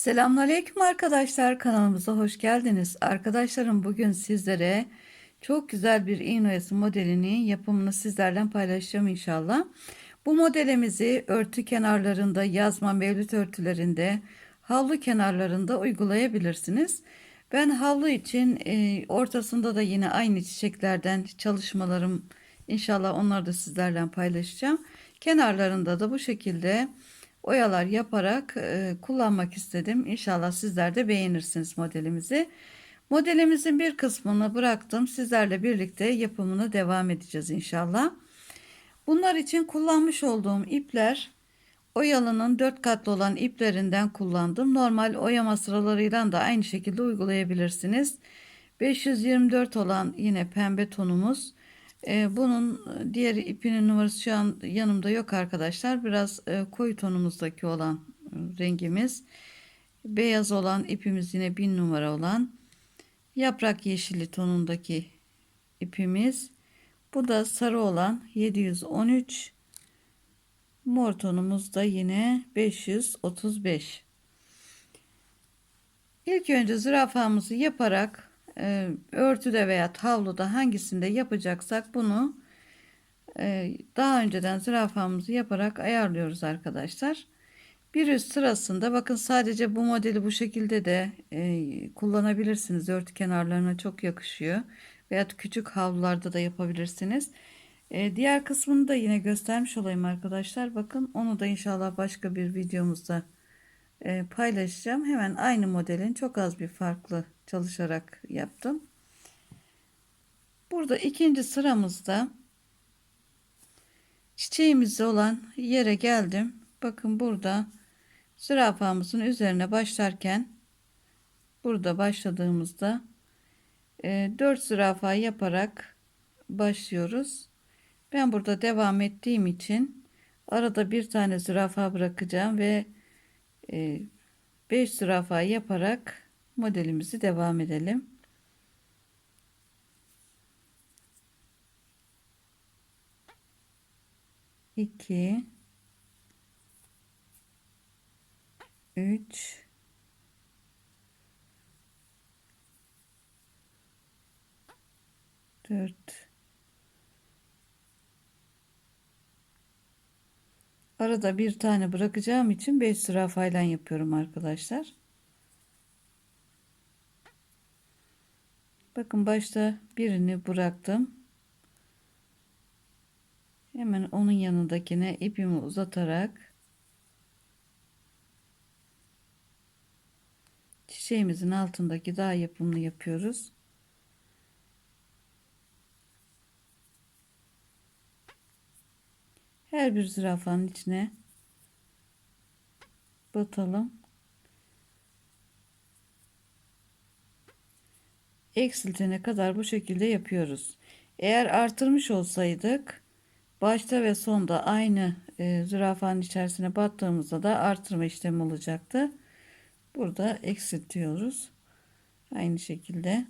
Selamünaleyküm arkadaşlar kanalımıza hoş geldiniz. Arkadaşlarım bugün sizlere çok güzel bir iğne modelini yapımını sizlerle paylaşacağım inşallah. Bu modelimizi örtü kenarlarında yazma mevlüt örtülerinde havlu kenarlarında uygulayabilirsiniz. Ben havlu için e, ortasında da yine aynı çiçeklerden çalışmalarım inşallah onları da sizlerle paylaşacağım. Kenarlarında da bu şekilde oyalar yaparak e, kullanmak istedim. İnşallah sizler de beğenirsiniz modelimizi. Modelimizin bir kısmını bıraktım. Sizlerle birlikte yapımını devam edeceğiz inşallah. Bunlar için kullanmış olduğum ipler oyalının 4 katlı olan iplerinden kullandım. Normal oyama sıralarıyla da aynı şekilde uygulayabilirsiniz. 524 olan yine pembe tonumuz. E, bunun diğer ipinin numarası şu an yanımda yok arkadaşlar. Biraz e, koyu tonumuzdaki olan rengimiz. Beyaz olan ipimiz yine 1000 numara olan. Yaprak yeşili tonundaki ipimiz. Bu da sarı olan 713. Mor tonumuz da yine 535. İlk önce zürafamızı yaparak e, örtüde veya havluda hangisinde yapacaksak bunu e, daha önceden zürafamızı yaparak ayarlıyoruz arkadaşlar. Bir üst sırasında bakın sadece bu modeli bu şekilde de e, kullanabilirsiniz. Örtü kenarlarına çok yakışıyor. Veya küçük havlularda da yapabilirsiniz. E, diğer kısmını da yine göstermiş olayım arkadaşlar. Bakın onu da inşallah başka bir videomuzda paylaşacağım. Hemen aynı modelin çok az bir farklı çalışarak yaptım. Burada ikinci sıramızda çiçeğimiz olan yere geldim. Bakın burada zürafamızın üzerine başlarken burada başladığımızda e, 4 zürafa yaparak başlıyoruz. Ben burada devam ettiğim için arada bir tane zürafa bırakacağım ve 5 e, zürafa yaparak modelimizi devam edelim. İki, üç, dört, arada bir tane bırakacağım için 5 sıra faylan yapıyorum arkadaşlar. Bakın başta birini bıraktım. Hemen onun yanındakine ipimi uzatarak çiçeğimizin altındaki daha yapımını yapıyoruz. Her bir zürafanın içine batalım. Eksiltene kadar bu şekilde yapıyoruz. Eğer artırmış olsaydık başta ve sonda aynı e, zürafanın içerisine battığımızda da artırma işlemi olacaktı. Burada eksiltiyoruz. Aynı şekilde.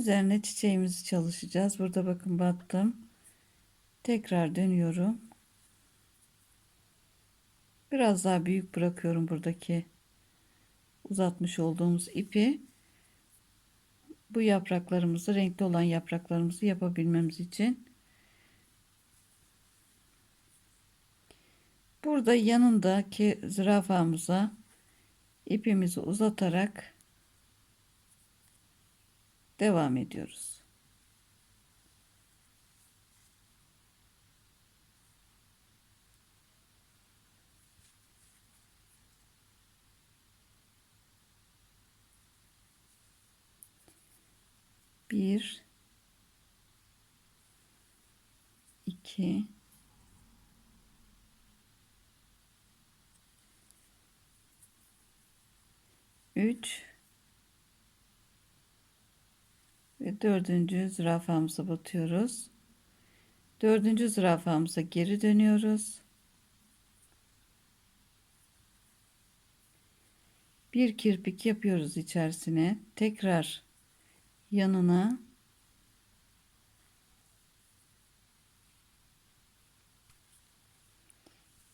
Üzerine çiçeğimizi çalışacağız. Burada bakın battım. Tekrar dönüyorum. Biraz daha büyük bırakıyorum buradaki uzatmış olduğumuz ipi. Bu yapraklarımızı renkli olan yapraklarımızı yapabilmemiz için. Burada yanındaki zürafamıza ipimizi uzatarak devam ediyoruz. Bir, iki, üç, ve dördüncü zürafamıza batıyoruz. Dördüncü zürafamıza geri dönüyoruz. Bir kirpik yapıyoruz içerisine. Tekrar yanına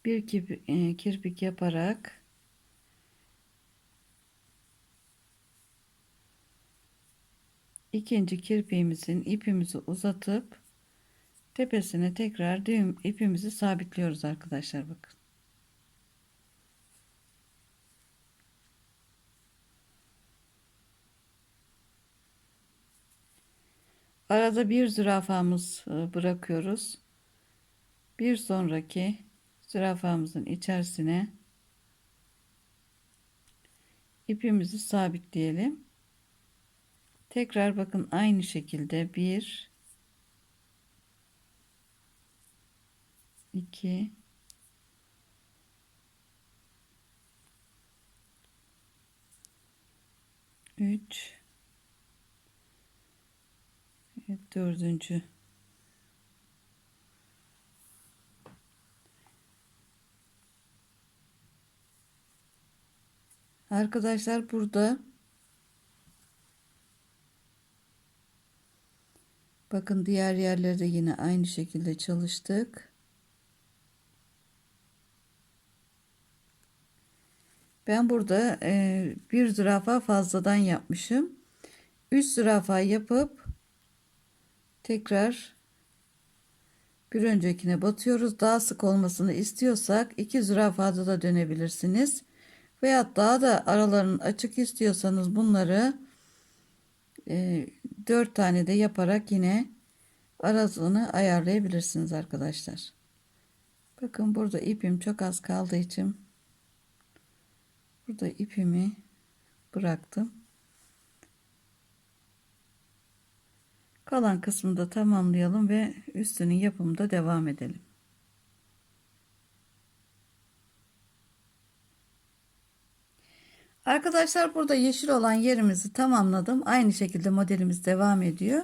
bir e, kirpik yaparak ikinci kirpiğimizin ipimizi uzatıp tepesine tekrar düğüm ipimizi sabitliyoruz arkadaşlar bakın. Arada bir zürafamız e, bırakıyoruz. Bir sonraki zürafamızın içerisine ipimizi sabitleyelim. Tekrar bakın aynı şekilde bir 2 3 Evet dördüncü. Arkadaşlar burada bakın diğer yerlerde yine aynı şekilde çalıştık. Ben burada e, bir zürafa fazladan yapmışım. 3 zürafa yapıp tekrar bir öncekine batıyoruz. Daha sık olmasını istiyorsak iki zürafada da dönebilirsiniz. Veya daha da aralarının açık istiyorsanız bunları e, 4 tane de yaparak yine arasını ayarlayabilirsiniz arkadaşlar. Bakın burada ipim çok az kaldığı için burada ipimi bıraktım. Kalan kısmını da tamamlayalım ve üstünün yapımında devam edelim. Arkadaşlar burada yeşil olan yerimizi tamamladım. Aynı şekilde modelimiz devam ediyor.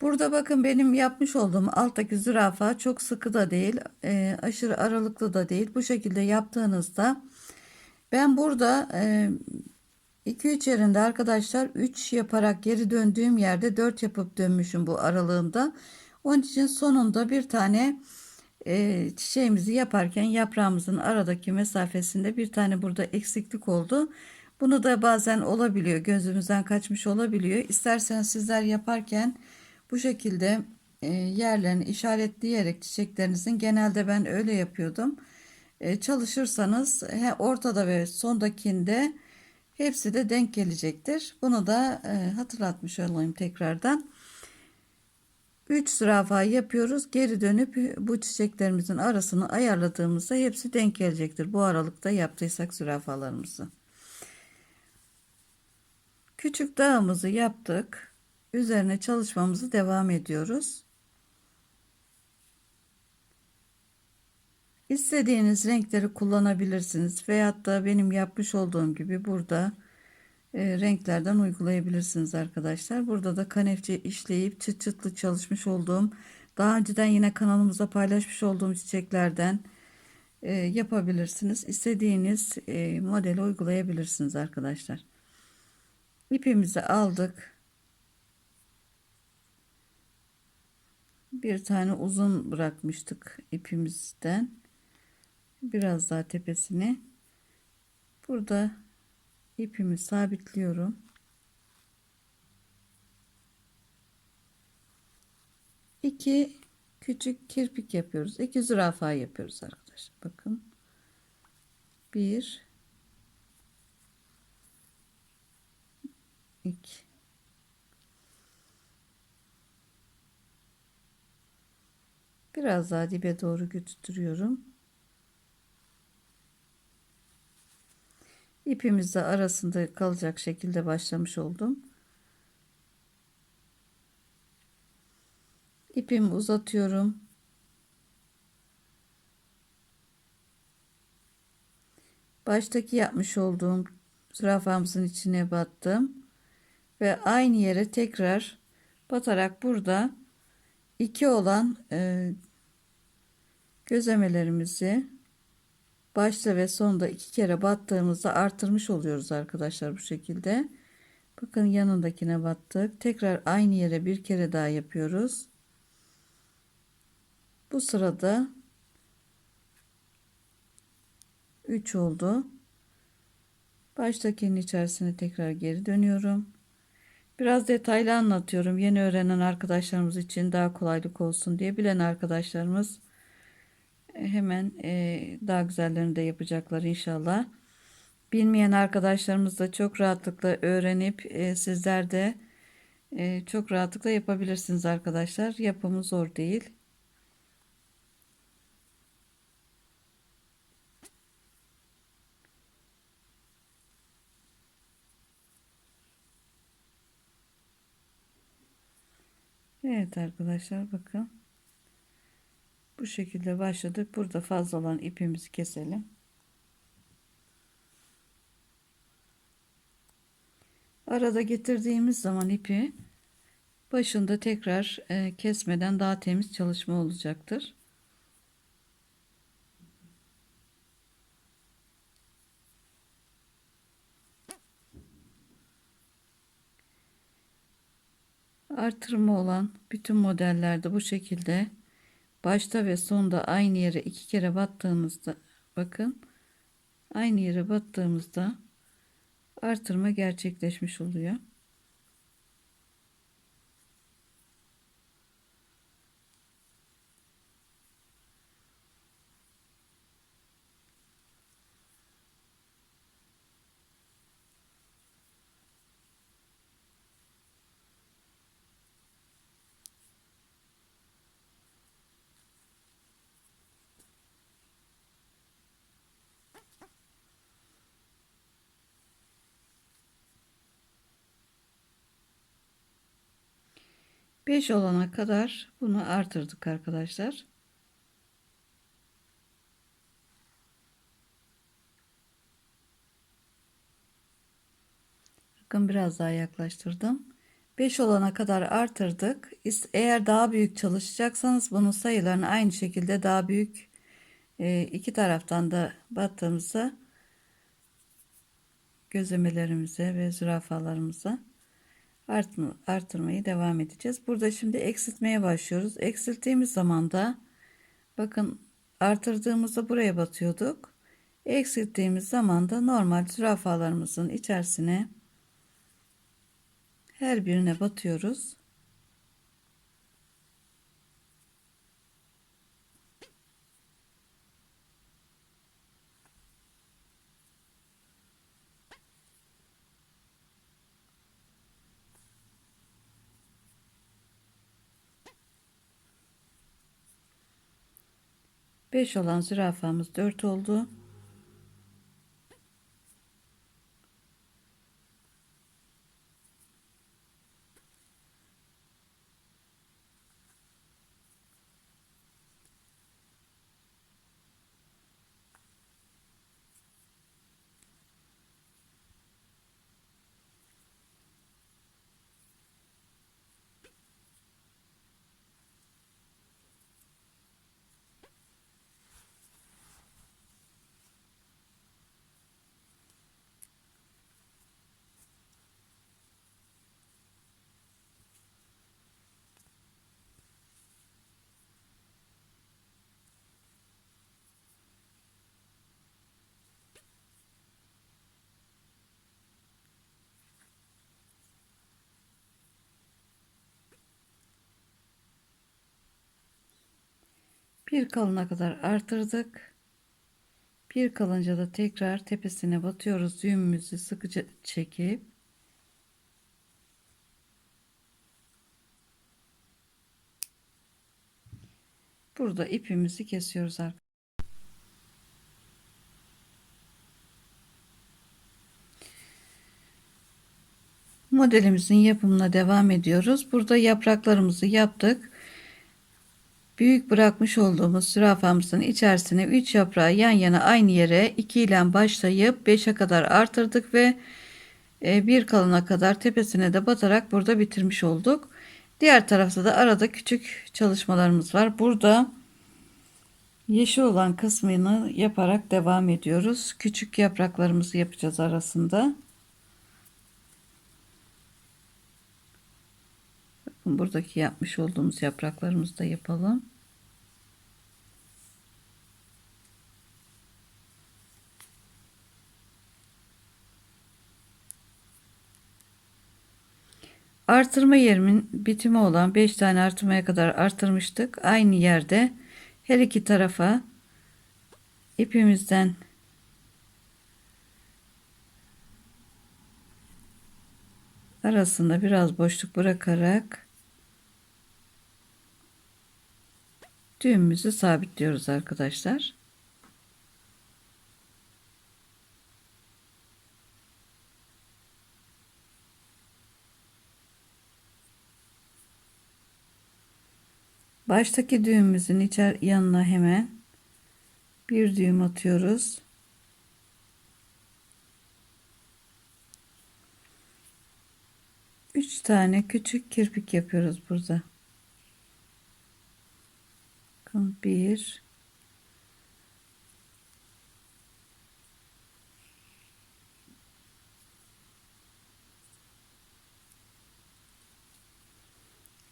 Burada bakın benim yapmış olduğum alttaki zürafa çok sıkı da değil, e, aşırı aralıklı da değil. Bu şekilde yaptığınızda ben burada e, 2-3 yerinde arkadaşlar 3 yaparak geri döndüğüm yerde 4 yapıp dönmüşüm bu aralığında. Onun için sonunda bir tane e, çiçeğimizi yaparken yaprağımızın aradaki mesafesinde bir tane burada eksiklik oldu. Bunu da bazen olabiliyor gözümüzden kaçmış olabiliyor. İsterseniz sizler yaparken bu şekilde e, yerlerini işaretleyerek çiçeklerinizin genelde ben öyle yapıyordum. E, çalışırsanız he, ortada ve sondakinde hepsi de denk gelecektir. Bunu da e, hatırlatmış olayım tekrardan. 3 zürafa yapıyoruz. Geri dönüp bu çiçeklerimizin arasını ayarladığımızda hepsi denk gelecektir. Bu aralıkta yaptıysak zürafalarımızı. Küçük dağımızı yaptık. Üzerine çalışmamızı devam ediyoruz. İstediğiniz renkleri kullanabilirsiniz. Veyahut da benim yapmış olduğum gibi burada e, renklerden uygulayabilirsiniz arkadaşlar. Burada da kanefçe işleyip çıt çıtlı çalışmış olduğum daha önceden yine kanalımızda paylaşmış olduğum çiçeklerden e, yapabilirsiniz. İstediğiniz e, modeli uygulayabilirsiniz arkadaşlar. İpimizi aldık. Bir tane uzun bırakmıştık ipimizden. Biraz daha tepesini. Burada ipimi sabitliyorum. İki küçük kirpik yapıyoruz. İki zürafa yapıyoruz arkadaşlar. Bakın. Bir. iki. Biraz daha dibe doğru götürüyorum. İpimizde arasında kalacak şekilde başlamış oldum. İpimi uzatıyorum. Baştaki yapmış olduğum zürafamızın içine battım ve aynı yere tekrar batarak burada 2 olan e, gözemelerimizi başta ve sonda iki kere battığımızda artırmış oluyoruz arkadaşlar bu şekilde. Bakın yanındakine battık. Tekrar aynı yere bir kere daha yapıyoruz. Bu sırada 3 oldu. Baştakinin içerisine tekrar geri dönüyorum. Biraz detaylı anlatıyorum. Yeni öğrenen arkadaşlarımız için daha kolaylık olsun diye bilen arkadaşlarımız hemen e, daha güzellerini de yapacaklar inşallah. Bilmeyen arkadaşlarımız da çok rahatlıkla öğrenip e, sizler de çok rahatlıkla yapabilirsiniz arkadaşlar. Yapımı zor değil. Evet arkadaşlar bakın. Bu şekilde başladık. Burada fazla olan ipimizi keselim. Arada getirdiğimiz zaman ipi başında tekrar e, kesmeden daha temiz çalışma olacaktır. Artırma olan bütün modellerde bu şekilde başta ve sonda aynı yere iki kere battığımızda bakın aynı yere battığımızda artırma gerçekleşmiş oluyor. 5 olana kadar bunu artırdık arkadaşlar. Bakın biraz daha yaklaştırdım. 5 olana kadar artırdık. Eğer daha büyük çalışacaksanız bunun sayılarını aynı şekilde daha büyük e, iki taraftan da battığımızda gözlemelerimize ve zürafalarımıza artma, artırmayı devam edeceğiz. Burada şimdi eksiltmeye başlıyoruz. Eksilttiğimiz zaman da bakın artırdığımızda buraya batıyorduk. Eksilttiğimiz zaman da normal zürafalarımızın içerisine her birine batıyoruz. 5 olan zürafamız 4 oldu. Bir kalına kadar artırdık. Bir kalınca da tekrar tepesine batıyoruz. Düğümümüzü sıkıca çekip burada ipimizi kesiyoruz arkadaşlar. Modelimizin yapımına devam ediyoruz. Burada yapraklarımızı yaptık büyük bırakmış olduğumuz zürafamızın içerisine 3 yaprağı yan yana aynı yere 2 ile başlayıp 5'e kadar artırdık ve e, bir kalına kadar tepesine de batarak burada bitirmiş olduk. Diğer tarafta da arada küçük çalışmalarımız var. Burada yeşil olan kısmını yaparak devam ediyoruz. Küçük yapraklarımızı yapacağız arasında. Buradaki yapmış olduğumuz yapraklarımızı da yapalım. Artırma yerimin bitimi olan 5 tane artırmaya kadar artırmıştık. Aynı yerde her iki tarafa ipimizden arasında biraz boşluk bırakarak düğümümüzü sabitliyoruz arkadaşlar. Baştaki düğümümüzün içer yanına hemen bir düğüm atıyoruz. Üç tane küçük kirpik yapıyoruz burada. Bakın bir,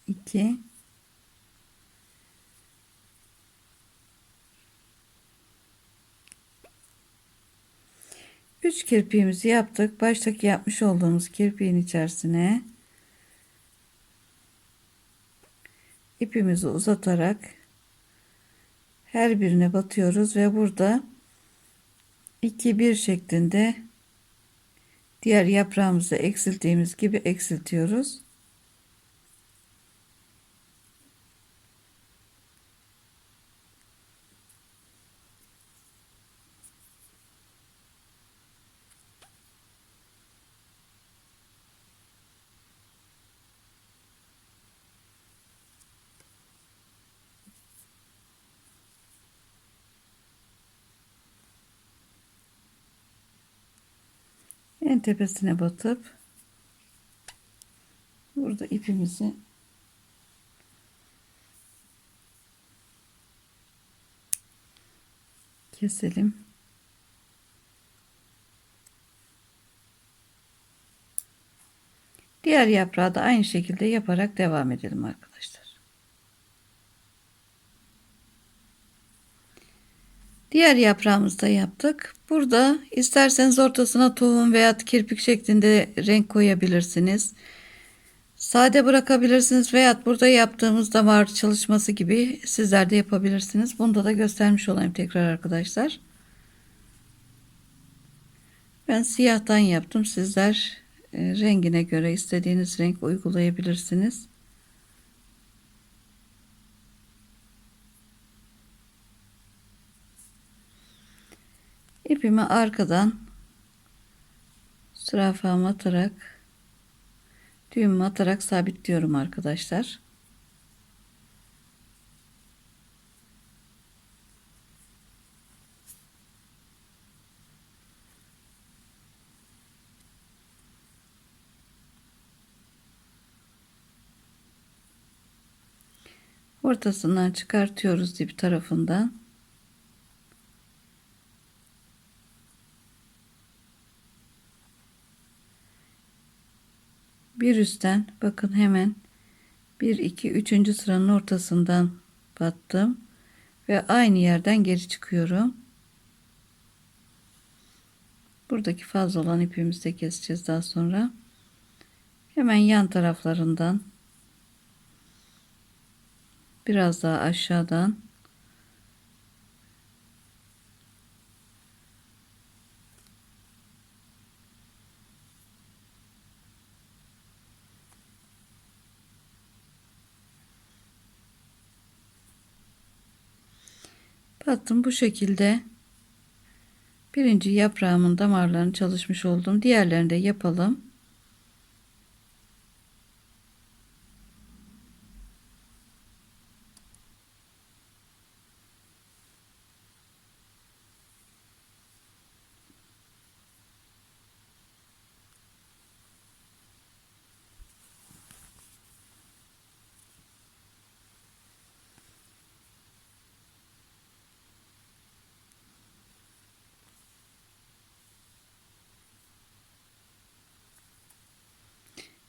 iki, 3 kirpiğimizi yaptık. Baştaki yapmış olduğumuz kirpiğin içerisine ipimizi uzatarak her birine batıyoruz ve burada 2 1 şeklinde diğer yaprağımızı eksilttiğimiz gibi eksiltiyoruz. Tepesine batıp burada ipimizi keselim. Diğer yaprağı da aynı şekilde yaparak devam edelim arkadaşlar. Diğer yaprağımızı da yaptık. Burada isterseniz ortasına tohum veya kirpik şeklinde renk koyabilirsiniz. Sade bırakabilirsiniz veya burada yaptığımız damar çalışması gibi sizler de yapabilirsiniz. Bunda da göstermiş olayım tekrar arkadaşlar. Ben siyahtan yaptım. Sizler e, rengine göre istediğiniz renk uygulayabilirsiniz. İpimi arkadan zürafamı atarak düğümü atarak sabitliyorum arkadaşlar. Ortasından çıkartıyoruz dip tarafından. Bir üstten bakın hemen 1 2 3. sıranın ortasından battım ve aynı yerden geri çıkıyorum. Buradaki fazla olan ipimizi de keseceğiz daha sonra. Hemen yan taraflarından biraz daha aşağıdan battım bu şekilde. Birinci yaprağımın damarlarını çalışmış oldum. Diğerlerini de yapalım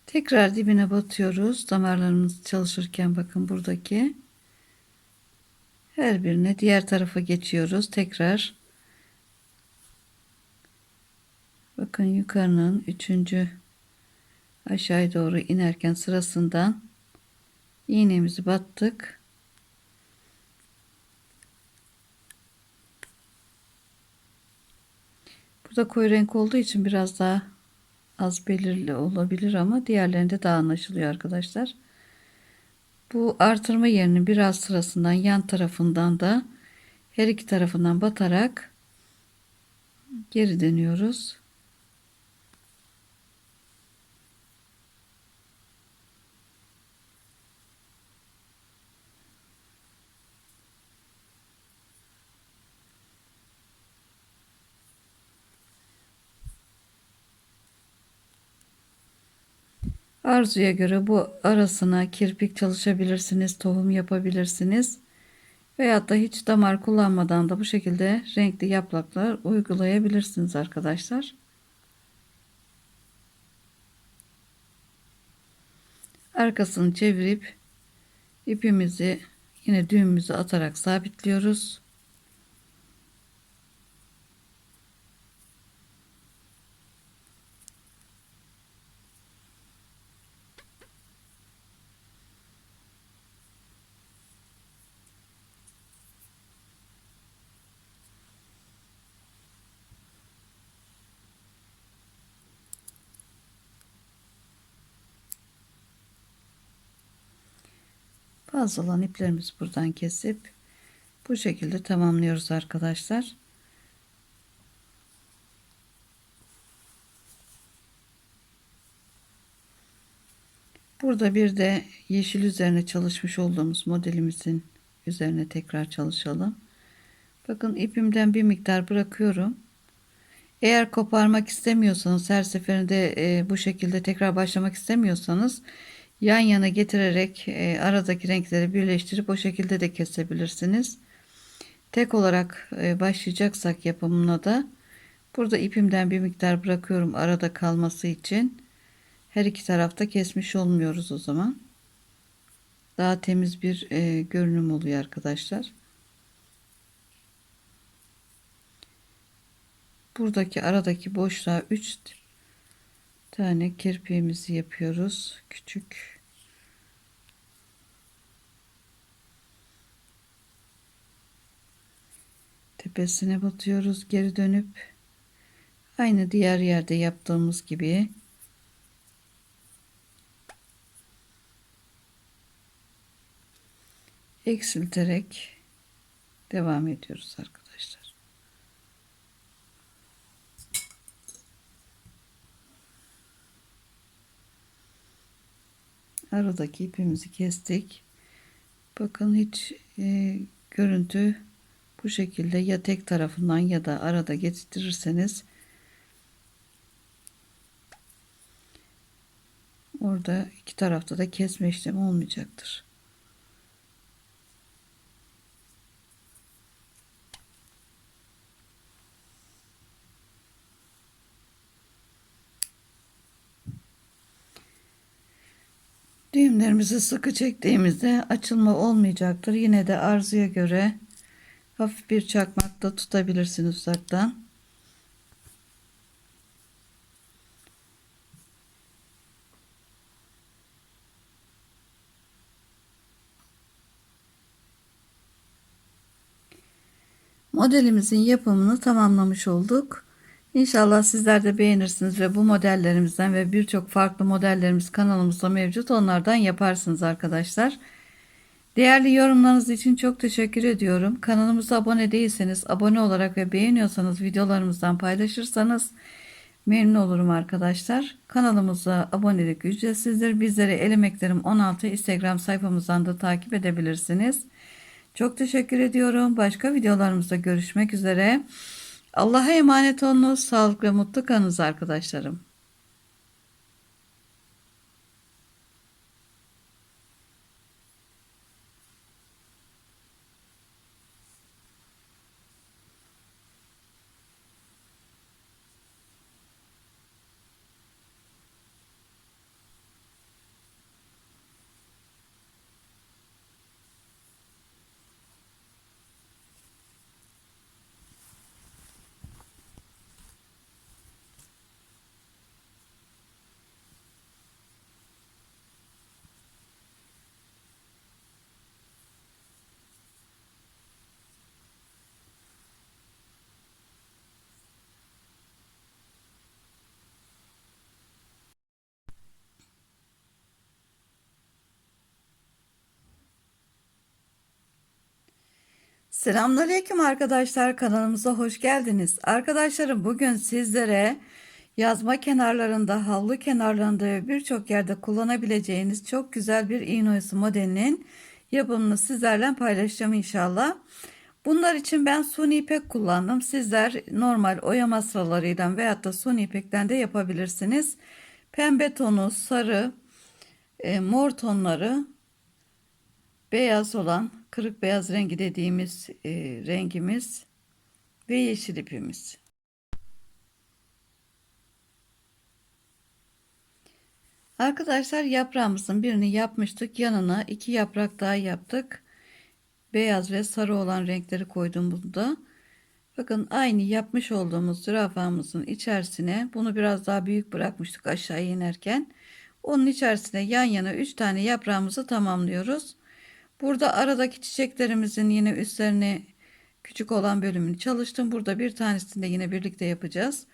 Tekrar dibine batıyoruz. Damarlarımız çalışırken bakın buradaki. Her birine diğer tarafa geçiyoruz. Tekrar bakın yukarının üçüncü aşağıya doğru inerken sırasından iğnemizi battık. Burada koyu renk olduğu için biraz daha az belirli olabilir ama diğerlerinde daha anlaşılıyor arkadaşlar. Bu artırma yerinin biraz sırasından yan tarafından da her iki tarafından batarak geri dönüyoruz. Arzuya göre bu arasına kirpik çalışabilirsiniz, tohum yapabilirsiniz. Veyahut da hiç damar kullanmadan da bu şekilde renkli yapraklar uygulayabilirsiniz arkadaşlar. Arkasını çevirip ipimizi yine düğümümüzü atarak sabitliyoruz. Fazla olan iplerimizi buradan kesip bu şekilde tamamlıyoruz arkadaşlar. Burada bir de yeşil üzerine çalışmış olduğumuz modelimizin üzerine tekrar çalışalım. Bakın ipimden bir miktar bırakıyorum. Eğer koparmak istemiyorsanız her seferinde e, bu şekilde tekrar başlamak istemiyorsanız yan yana getirerek e, aradaki renkleri birleştirip o şekilde de kesebilirsiniz. Tek olarak e, başlayacaksak yapımına da burada ipimden bir miktar bırakıyorum arada kalması için. Her iki tarafta kesmiş olmuyoruz o zaman. Daha temiz bir e, görünüm oluyor arkadaşlar. Buradaki aradaki boşluğa 3 tane kirpiğimizi yapıyoruz. Küçük. Tepesine batıyoruz. Geri dönüp aynı diğer yerde yaptığımız gibi eksilterek devam ediyoruz arkadaşlar. Aradaki ipimizi kestik. Bakın hiç e, görüntü bu şekilde ya tek tarafından ya da arada getirirseniz orada iki tarafta da kesme işlemi olmayacaktır. Düğümlerimizi sıkı çektiğimizde açılma olmayacaktır. Yine de arzuya göre hafif bir çakmakla tutabilirsiniz uzaktan. Modelimizin yapımını tamamlamış olduk. İnşallah sizler de beğenirsiniz ve bu modellerimizden ve birçok farklı modellerimiz kanalımızda mevcut. Onlardan yaparsınız arkadaşlar. Değerli yorumlarınız için çok teşekkür ediyorum. Kanalımıza abone değilseniz abone olarak ve beğeniyorsanız videolarımızdan paylaşırsanız memnun olurum arkadaşlar. Kanalımıza abonelik ücretsizdir. Bizleri El Emeklerim 16 Instagram sayfamızdan da takip edebilirsiniz. Çok teşekkür ediyorum. Başka videolarımızda görüşmek üzere. Allah'a emanet olunuz. Sağlıklı ve mutlu kalınız arkadaşlarım. Selamünaleyküm arkadaşlar kanalımıza hoş geldiniz. Arkadaşlarım bugün sizlere yazma kenarlarında, havlu kenarlarında ve birçok yerde kullanabileceğiniz çok güzel bir iğne oyası modelinin yapımını sizlerle paylaşacağım inşallah. Bunlar için ben suni ipek kullandım. Sizler normal oyama sıralarıyla veyahut da suni ipekten de yapabilirsiniz. Pembe tonu, sarı, e, mor tonları beyaz olan kırık beyaz rengi dediğimiz e, rengimiz ve yeşil ipimiz. Arkadaşlar yaprağımızın birini yapmıştık. Yanına iki yaprak daha yaptık. Beyaz ve sarı olan renkleri koydum bunda. Bakın aynı yapmış olduğumuz zürafamızın içerisine bunu biraz daha büyük bırakmıştık aşağı inerken. Onun içerisine yan yana 3 tane yaprağımızı tamamlıyoruz. Burada aradaki çiçeklerimizin yine üstlerine küçük olan bölümünü çalıştım. Burada bir tanesini de yine birlikte yapacağız.